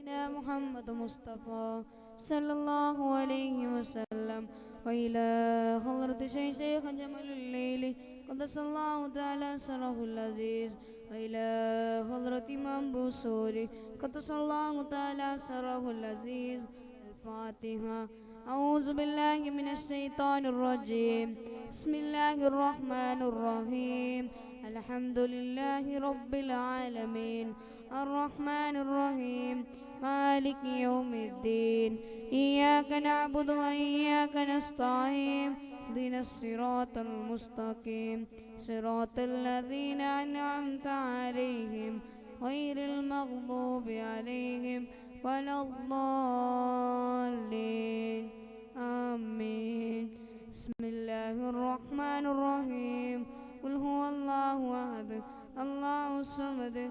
سيدنا محمد مصطفى صلى الله عليه وسلم. وإلى حضرة شيخ جمال الليل قدس الله تعالى سره العزيز. وإلى حضرة إمام بوسوري قدس الله تعالى سره العزيز. الفاتحة. أعوذ بالله من الشيطان الرجيم. بسم الله الرحمن الرحيم. الحمد لله رب العالمين. الرحمن الرحيم. مالك يوم الدين. إياك نعبد وإياك نستعين. اهدنا الصراط المستقيم. صراط الذين أنعمت عليهم غير المغضوب عليهم ولا الضالين. آمين. بسم الله الرحمن الرحيم. قل هو الله أحد. الله الصمد.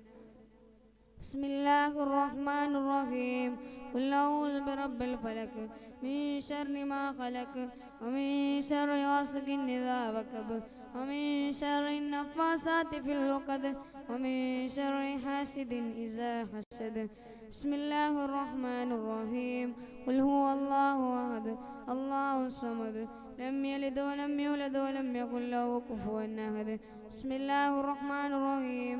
بسم الله الرحمن الرحيم. قل أعوذ برب الفلك من شر ما خلق ومن شر غاسق إذا وقب ومن شر النفاثات في العقد ومن شر حاسد إذا حسد. بسم الله الرحمن الرحيم. قل هو الله أحد الله الصمد. لم يلد ولم يولد ولم يكن له كفوا أحد. بسم الله الرحمن الرحيم.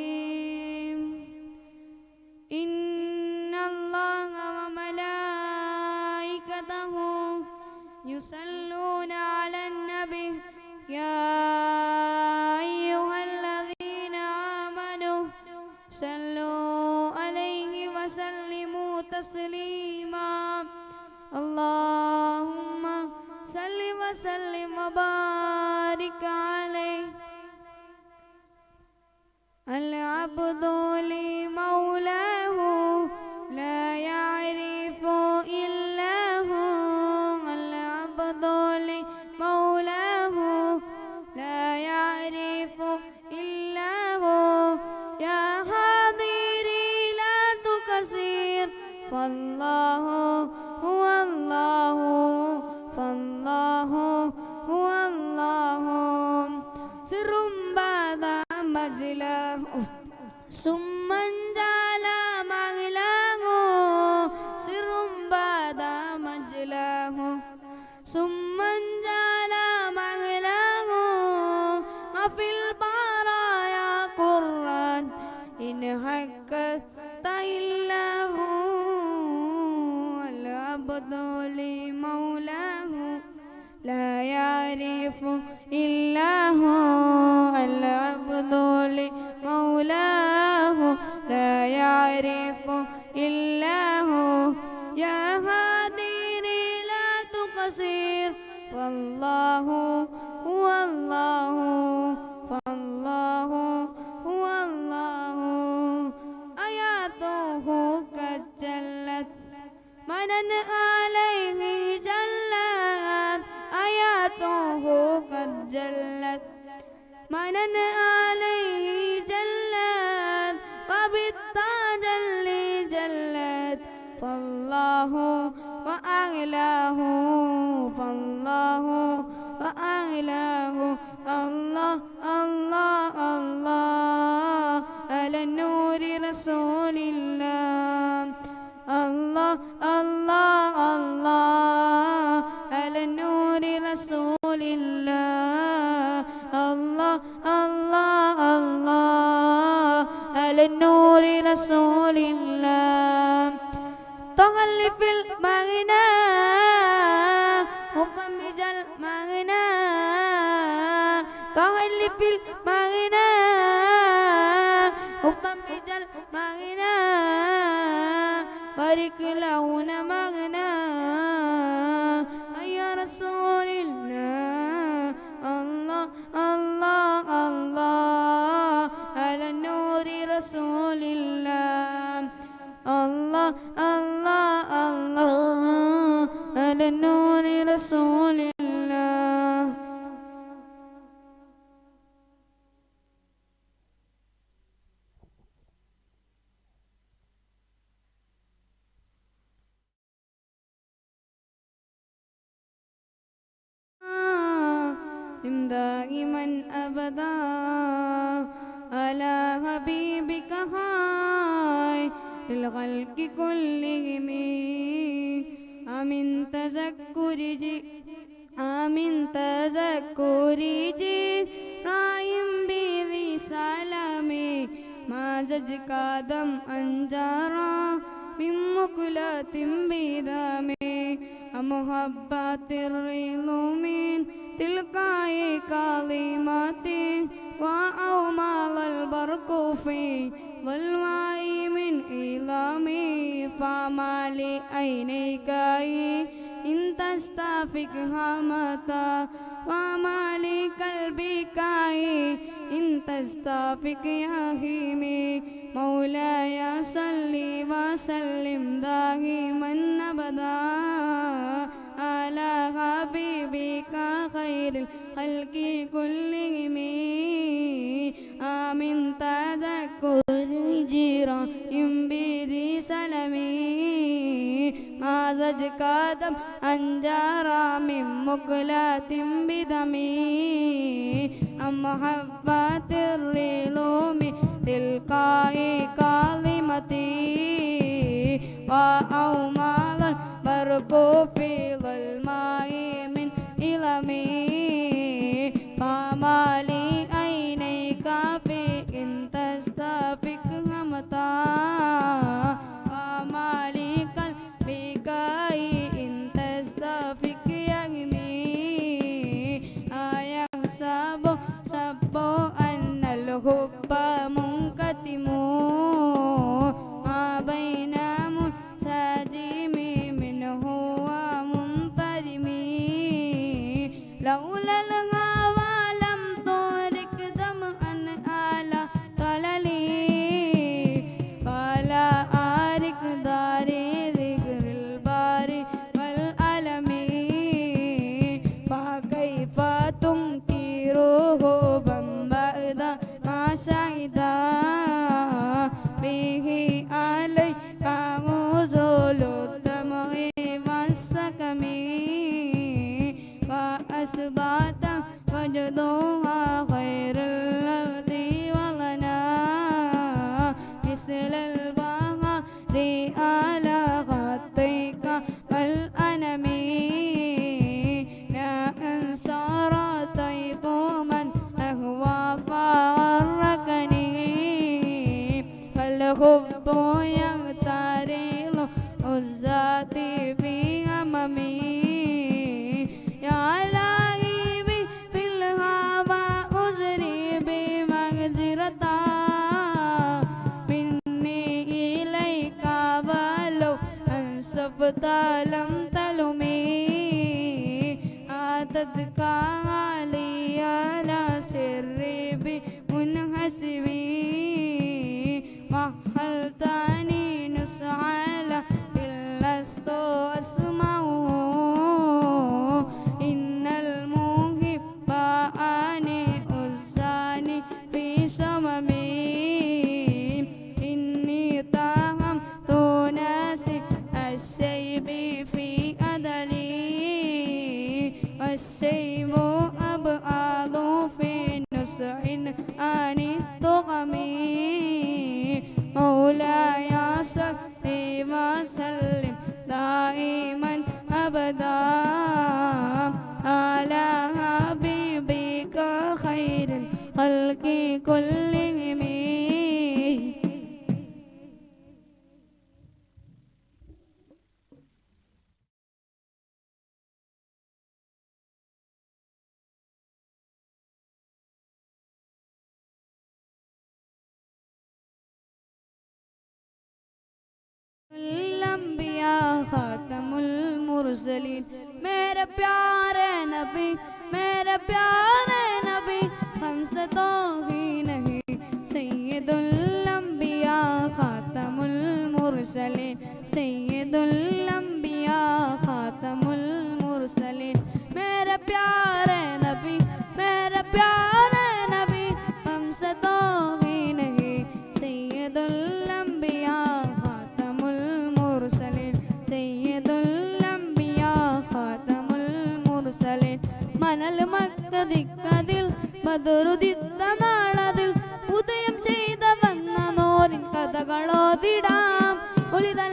تسليما اللهم صل وسلم وبارك عليه العبد لمولاه بعد مجلاه ثم انجال مغلاه سر بعد مجلاه ثم انجال مغلاه ما في البرايا قران إن حكت إلا هو العبد لمولاه لا يعرف إلا هو لا يعرف إلا هو يا هاديني لا تقصير. والله هو الله. فالله هو الله. آياته قد جلت. من عليه جلت. آياته قد جلت. من عليه فالله وأعلاه فالله وأعلاه الله الله الله على النور رسول الله. الله الله الله على النور رسول الله. الله الله الله على النور رسول الله تغلف المغنى هم مجل مغنى بارك لنا مغنى يا رسول الله الله الله الله على نور رسول الله الله الله الله على نور رسول الله دائما أبدا على حبيبك هاي للخلق كلهم أمن تذكر جي أمن تذكر جي رايم بذي سلامي ما زج قدم أنجارا من مقلة بدمي محبة الرلومين تلقاي كلمات وأومال البرق في ظلماء من إلامي فما لعينيك إن تستفق همتا وما لقلبك إن تستفق يهيمي مولاي صل وسلم دائما أبدا خير الخلق كلهم آمن تذكر جيران بذي سلمي ما زج قدم أنجارا من مقلات بدمي أم محبة الرلوم تلقاء كلمتي وأومال البرق في ظلماء من إلمي সন্তান فالحب يغترل الذات في أمامي يا لاهبي في الهوى أجري بمغزرتا مني إليك ولو أنسبت time. أبدا على حبيبك خير الخلق كلهم زلیل میرے پیارے نبی، میرے پیارے نبی، ہم سے تو ہی نہیں۔ سید الانبیاء خاتم المرسلین۔ سید الانبیاء خاتم المرسلین۔ میرے پیارے ദിക്കതിൽ നാളതിൽ ഉദയം ചെയ്ത വന്ന നോരിൻ കഥകളോതിടാം. ഒലിതൽ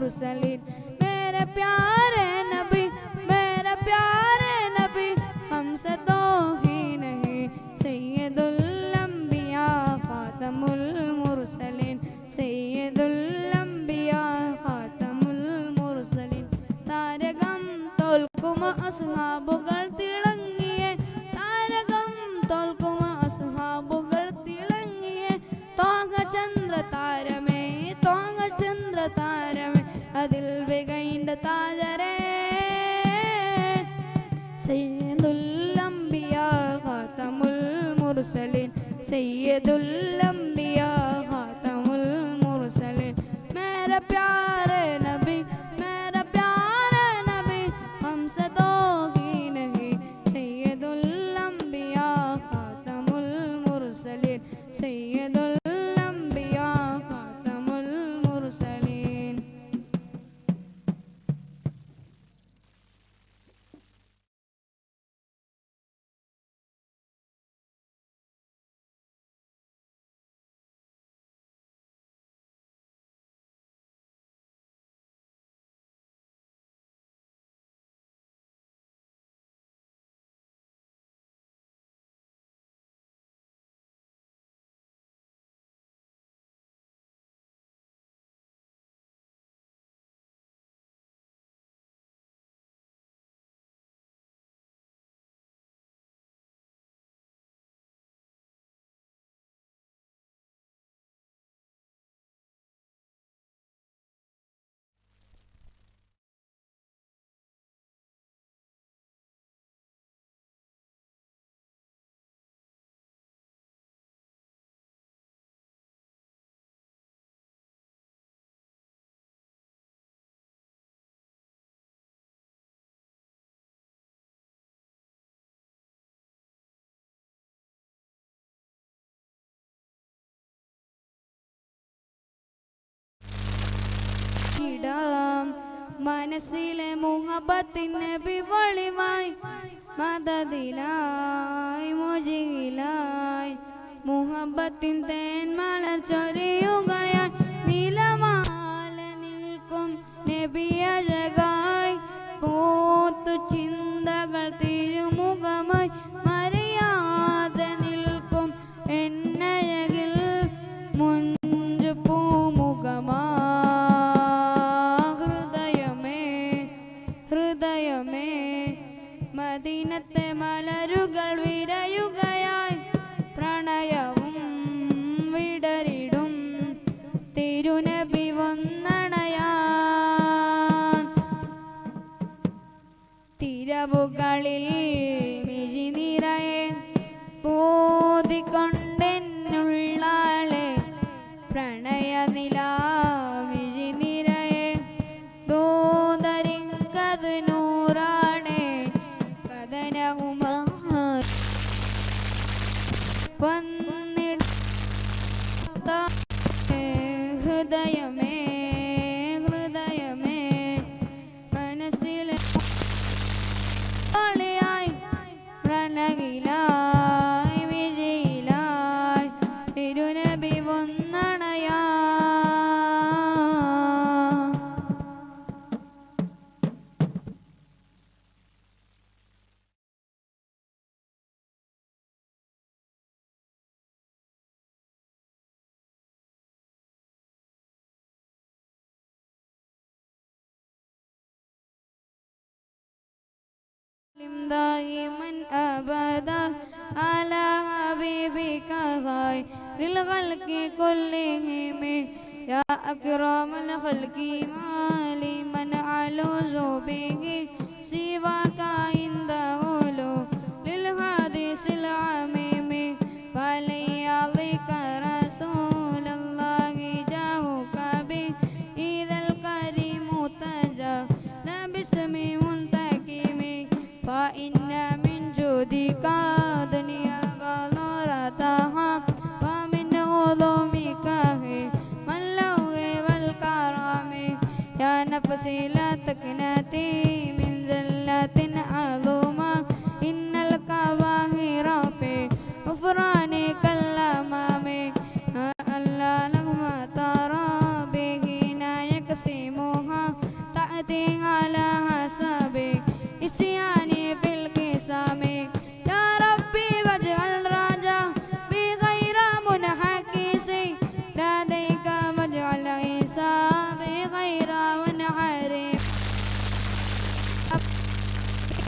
मुरसलीन। मेरे प्यारे नबी, मेरे प्यारे नबी हमसे तो ही नहीं। सैदुल्लम्बिया फातमुल मुरसलीन सैदुल्लम्बिया फातमुल मुरसलीन तारे गम तोल कुम असहाब गड़ तिलंग سيد الأنبياء خاتم المرسلين سيد الأنبياء ഇടാം. മനസ്സിലെ മുഹബത്തിന് വിവളിവായി മതതിലായി മുജിലായി മുഹബത്തിൻ തേൻ മലർ ചൊരിയുകയായി നിലമാല നിൽക്കും നബിയഴകായി. പൂത്തു ചിന്തകൾ തിരുമുഖമായി തിരുനബി വന്നണയാൻ. തിരവുകളിൽ മിഴി നിറയെ പൂതിക്കൊണ്ടെന്നുള്ളാളെ പ്രണയനില മിഴി നിറയെ ദൂതരിങ്കത് നൂറാണെ കഥനകുമ വന്നിട أبدا على حبيبك خير الخلق كلهم. يا أكرم الخلق ما لمن علوز به سواك يا نفسي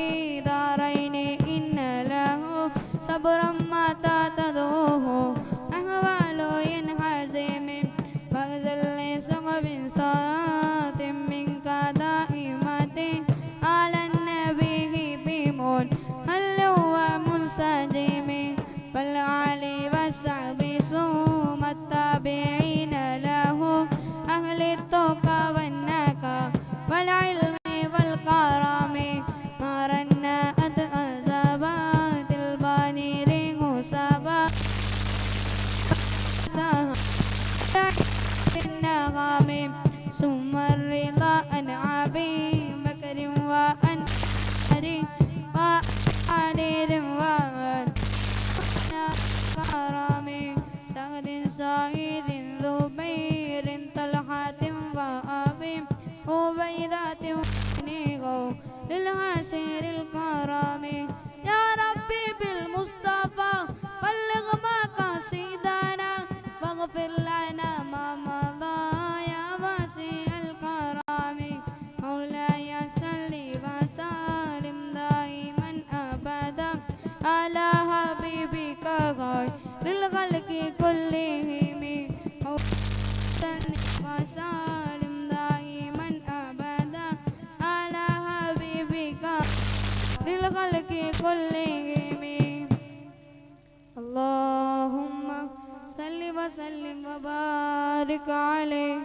في دارين إن له صبرا متى تدعوه النغم ثم الرضا عن أبي بكر وعن علي وعلي وعن كرم سعد سعيد زبير طلحة وأبي عبيدة ونيغو للعشير الكرم. يا ربي بالمصطفى بلغ ما واغفر لنا ما مضى يا واسع الكرم مولاي صل وسلم دائما ابدا على حبيبك خير الخلق كلهم. وسلم دائما ابدا على حبيبك للخلق كلهم. اللهم صل وسلم وبارك عليه